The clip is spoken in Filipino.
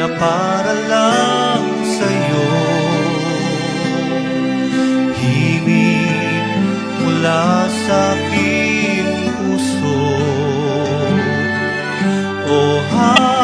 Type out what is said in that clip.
na para lang sa'yo. Himig mula sa aking puso. Oh, ha